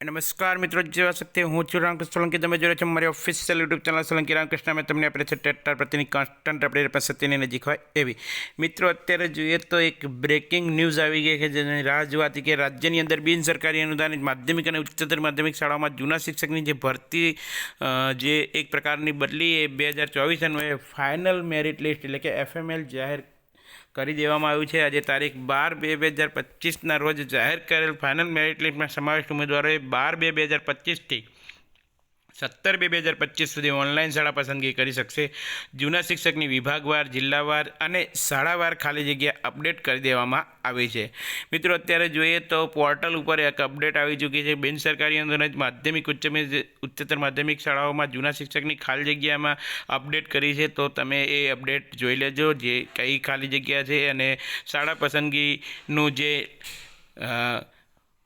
નમસ્કાર મિત્રો જેવા શક્તિ હું છું રામકૃષ્ણ સોલંકી. તમે જોડે છો મારી official YouTube channel Solanki Ramakrishna. મેં તમને આપણે છે ટેટર પ્રતિની કોન્સ્ટન્ટ અપડેટ પાસે સત્યની નજીક હોય એવી. મિત્રો, અત્યારે જોઈએ તો એક બ્રેકિંગ ન્યૂઝ આવી ગઈ કે જેની રાહ જોવાતી કે રાજ્યની અંદર બિન સરકારી અનુદાનિત માધ્યમિક અને ઉચ્ચતર માધ્યમિક શાળાઓમાં જૂના શિક્ષકની જે ભરતી જે એક પ્રકારની બદલી એ બે હજાર ચોવીસ અન્વયે ફાઇનલ મેરિટ લિસ્ટ એટલે કે એફએમએલ જાહેર કરી દેવામાં આવ્યું છે. આજે તારીખ બાર બે બે હજાર પચીસના રોજ જાહેર કરેલ ફાઇનલ મેરિટ લિસ્ટમાં સમાવિષ્ટ ઉમેદવારોએ બાર બે બે હજાર પચીસથી સત્તર બે બે હજાર પચીસ સુધી ઓનલાઈન શાળા પસંદગી કરી શકશે. જૂના શિક્ષકની વિભાગવાર, જિલ્લાવાર અને શાળાવાર ખાલી જગ્યા અપડેટ કરી દેવામાં આવી છે. મિત્રો, અત્યારે જોઈએ તો પોર્ટલ ઉપર એક અપડેટ આવી ચૂકી છે. બિન સરકારી અનુદાનિત માધ્યમિક, ઉચ્ચ ઉચ્ચતર માધ્યમિક શાળાઓમાં જૂના શિક્ષકની ખાલી જગ્યામાં અપડેટ કરી છે. તો તમે એ અપડેટ જોઈ લેજો, જે કઈ ખાલી જગ્યા છે અને શાળા પસંદગીનું જે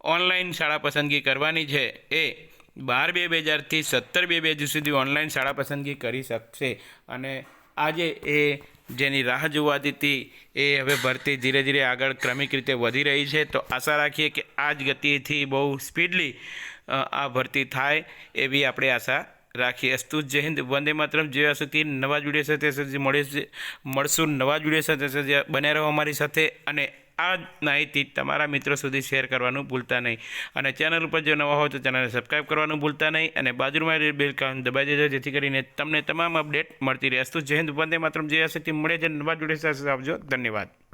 ઓનલાઈન શાળા પસંદગી કરવાની છે એ બાર બે બે હજારથી સત્તર બે બે હજાર સુધી ઓનલાઈન શાળા પસંદગી કરી શકશે. અને આજે એ જેની રાહ જોવાતી હતી, એ હવે ભરતી ધીરે ધીરે આગળ ક્રમિક રીતે વધી રહી છે. તો આશા રાખીએ કે આ જ ગતિથી બહુ સ્પીડલી આ ભરતી થાય એવી આપણે આશા રાખીએ. અસ્તુ, જય હિન્દ, વંદે માતરમ. જેવા સુધી નવા જોડે સાથે સુધી મળે મળશું નવા જોડે સાથે. બન્યા રહો અમારી સાથે અને આ માહિતી તમારા મિત્રો સુધી શેર કરવાનું ભૂલતા નહીં. અને ચેનલ ઉપર જો નવા હોય તો ચેનલને સબસ્ક્રાઈબ કરવાનું ભૂલતા નહીં અને બાજુમાં બેલ કાઉન દબાઈ દેજો, જેથી કરીને તમને તમામ અપડેટ મળતી રહે. અસ્તુ જય હિન્દ, વંદે માત્રમ. જે તે મળે છે નવા જોડે સાથે આવજો. ધન્યવાદ.